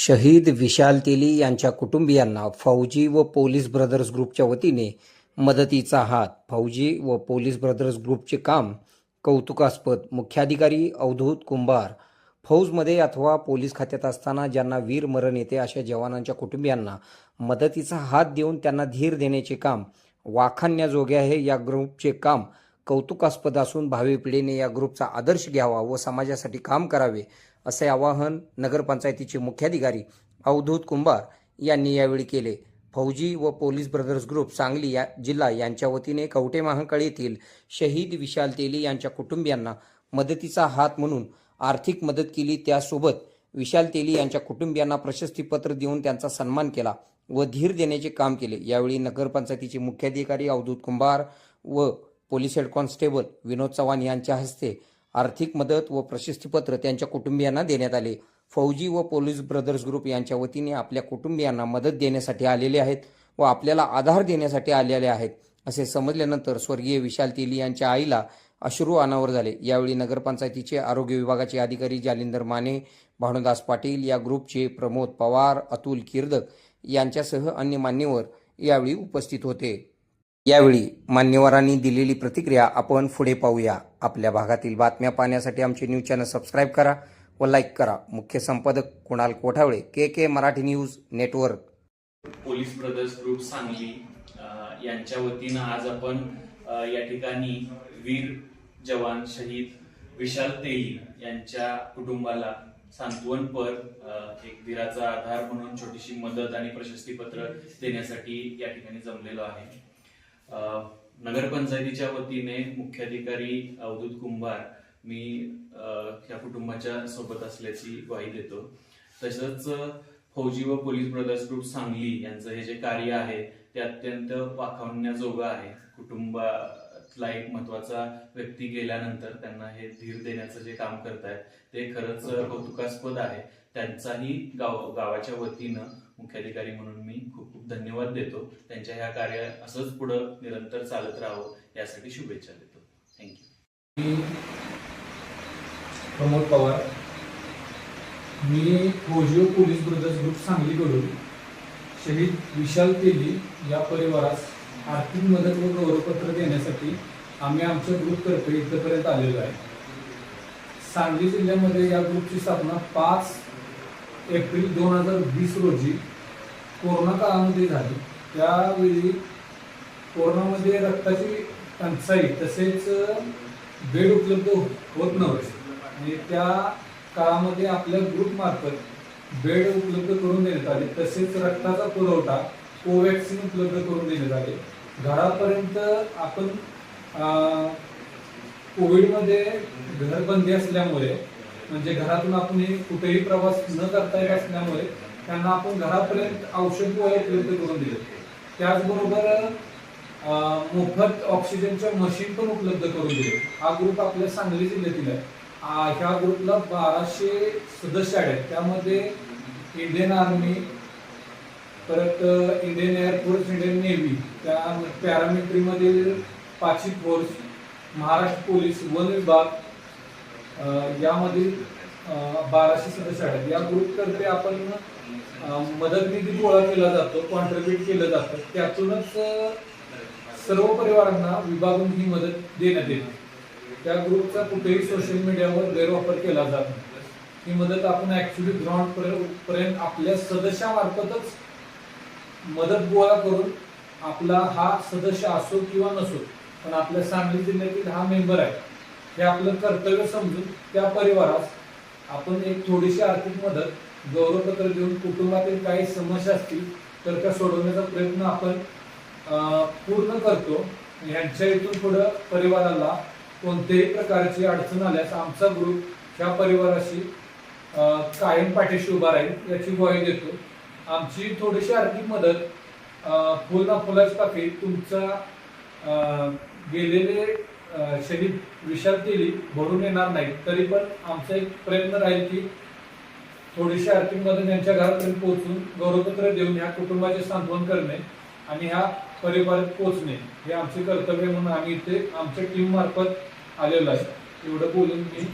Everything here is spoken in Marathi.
शहीद विशाल तेली यांच्या कुटुंबियांना फौजी व पोलीस ब्रदर्स ग्रुपच्या वतीने मदतीचा हात. फौजी व पोलीस ब्रदर्स ग्रुपचे काम कौतुकास्पद. मुख्याधिकारी अवधूत कुंभार. फौजमध्ये अथवा पोलीस खात्यात असताना ज्यांना वीर मरण येते अशा जवानांच्या कुटुंबियांना मदतीचा हात देऊन त्यांना धीर देण्याचे काम. वाखाणण्याजोगे आहे या ग्रुपचे काम. कौतुकास्पद असून भावी पिढीने या ग्रुपचा आदर्श घ्यावा व समाजासाठी काम करावे असे आवाहन नगरपंचायतीचे मुख्याधिकारी अवधूत कुंभार यांनी यावेळी केले. फौजी व पोलीस ब्रदर्स ग्रुप सांगली या जिल्हा यांच्या वतीने कवठे महांकाळ येथील शहीद विशाल तेली यांच्या कुटुंबियांना मदतीचा हात म्हणून आर्थिक मदत केली. त्यासोबत विशाल तेली यांच्या कुटुंबियांना प्रशस्तीपत्र देऊन त्यांचा सन्मान केला व धीर देण्याचे काम केले. यावेळी नगरपंचायतीचे मुख्याधिकारी अवधूत कुंभार व police head constable Vinod Chavan यांच्या हस्ते आर्थिक मदत व प्रशस्तीपत्र त्यांच्या कुटुंबियांना देण्यात आले. फौजी व पोलीस ब्रदर्स ग्रुप यांच्या वतीने आपल्या कुटुंबियांना मदत देण्यासाठी आलेले आहेत व आपल्याला आधार देण्यासाठी आलेले आहेत असे समजल्यानंतर स्वर्गीय विशाल तेली यांच्या आईला अश्रू अनावर झाले. यावेळी नगरपंचायतीचे आरोग्य विभागाचे अधिकारी जालिंदर माने भानुदास पाटील या ग्रुपचे प्रमोद पवार अतुल किर्दक यांच्यासह अन्य मान्यवर यावेळी उपस्थित होते. यावेळी मान्यवरांनी दिलेली प्रतिक्रिया आपण पुढे पाहूया. आपल्या भागातील बातम्या पाहण्यासाठी आमचे न्यूज चॅनल सबस्क्राईब करा व लाईक करा. मुख्य संपादक Kunal Kothawale K K Marathi news network. Police brothers group Sangli यांच्या वतीनं आज आपण या ठिकाणी वीर जवान शहीद विशाल तेही यांच्या कुटुंबाला सांत्वनपर एक धीराचा आधार म्हणून छोटीशी मदत आणि प्रशस्तीपत्र देण्यासाठी या ठिकाणी जमलेलो आहे. नगरपंचायतीच्या वतीने मुख्याधिकारी अवधूत कुंभार मी या कुटुंबाच्या सोबत असल्याची ग्वाही देतो. तसंच फौजी व पोलीस ब्रदर्स ग्रुप सांगली यांचं हे जे कार्य आहे ते अत्यंत वाखाणण्याजोगं आहे. कुटुंबातला एक महत्त्वाचा व्यक्ती गेल्यानंतर त्यांना हे धीर देण्याचं जे काम करतायत ते खरंच कौतुकास्पद आहे. त्यांचाही गाव गावाच्या वतीनं मुख्याधिकारी म्हणून मी खूप खूप धन्यवाद देतो. त्यांच्या ह्या कार्य असंच पुढं निरंतर चालत राहावं यासाठी शुभेच्छा देतो. थँक्यू मी प्रमोद पवार. मी फौजी पोलीस ब्रदर्स ग्रुप सांगलीकडून शहीद विशाल तेली या परिवारास आर्थिक मदत व गौरवपत्र देण्यासाठी आम्ही आमच्या ग्रुपतर्फे इथपर्यंत आलेलो आहे. सांगली जिल्ह्यामध्ये या ग्रुपची स्थापना पाच एप्रिल दोन हजार वीस रोजी कोरोना काळामध्ये झाली. त्यावेळी कोरोनामध्ये रक्ताची टंचाई तसेच बेड उपलब्ध होत नव्हते. आणि त्या काळामध्ये आपल्या ग्रुपमार्फत बेड उपलब्ध करून देण्यात आले. तसेच रक्ताचा पुरवठा कोवॅक्सिन उपलब्ध करून देण्यात आले. घरापर्यंत आपण कोविडमध्ये घरबंदी असल्यामुळे म्हणजे घरातून आपण कुठेही प्रवास न करता येत असल्यामुळे त्यांना आपण घरापर्यंत औषध गोळ्या उपलब्ध करून दिले. त्याचबरोबर मोफत ऑक्सिजनच्या मशीन पण उपलब्ध करून दिले. हा ग्रुप आपल्या सांगली जिल्ह्यातील आहे. ह्या ग्रुपला बाराशे सदस्य आहेत. त्यामध्ये इंडियन आर्मी परत Indian air force Indian navy त्या पॅरामिलिटरीमधील पाचवी फोर्स महाराष्ट्र पोलीस वन विभाग यामधील बाराशे सदस्य आहेत. या ग्रुपतर्फे आपण मदत निधी गोळा केला जातो कॉन्ट्रीब्युट केलं जातं. त्यातूनच सर्व परिवारांना विभागून ही मदत देण्यात येते. त्या ग्रुपचा कुठेही सोशल मीडियावर गैरवापर केला जात नाही. ही मदत आपण ऍक्च्युली ग्राउंड पर्यंत आपल्या सदस्यामार्फतच मदत गोळा करून आपला हा सदस्य असो किंवा नसो पण आपल्या सांगली जिल्ह्यातील हा मेंबर आहे. हे आपलं कर्तव्य समजून त्या परिवारास आपण एक थोडीशी आर्थिक मदत गौरवपत्र देऊन कुटुंबातील काही समस्या असतील तर त्या सोडवण्याचा प्रयत्न आपण पूर्ण करतो. यांच्या इथून पुढं परिवाराला कोणत्याही प्रकारची अडचण आल्यास आमचा ग्रुप ह्या परिवाराशी कायम पाठीशी उभा राहील याची ग्वाही देतो. आमची थोडीशी आर्थिक मदत फुल ना फुलाच पाकिट तुमचा गेलेले शरीर शहीद विशाल भरून येणार नाही. तरी पण आमचा एक प्रयत्न राहील की थोडीशी आर्थिक मदत यांच्या घरापर्यंत पोहोचून गौरवपत्र देऊन ह्या कुटुंबाचे सांत्वन करणे आणि ह्या परिवारात पोहोचणे हे आमचे कर्तव्य म्हणून आम्ही इथे आमच्या टीम मार्फत आलेलो आहे. एवढं बोलून मी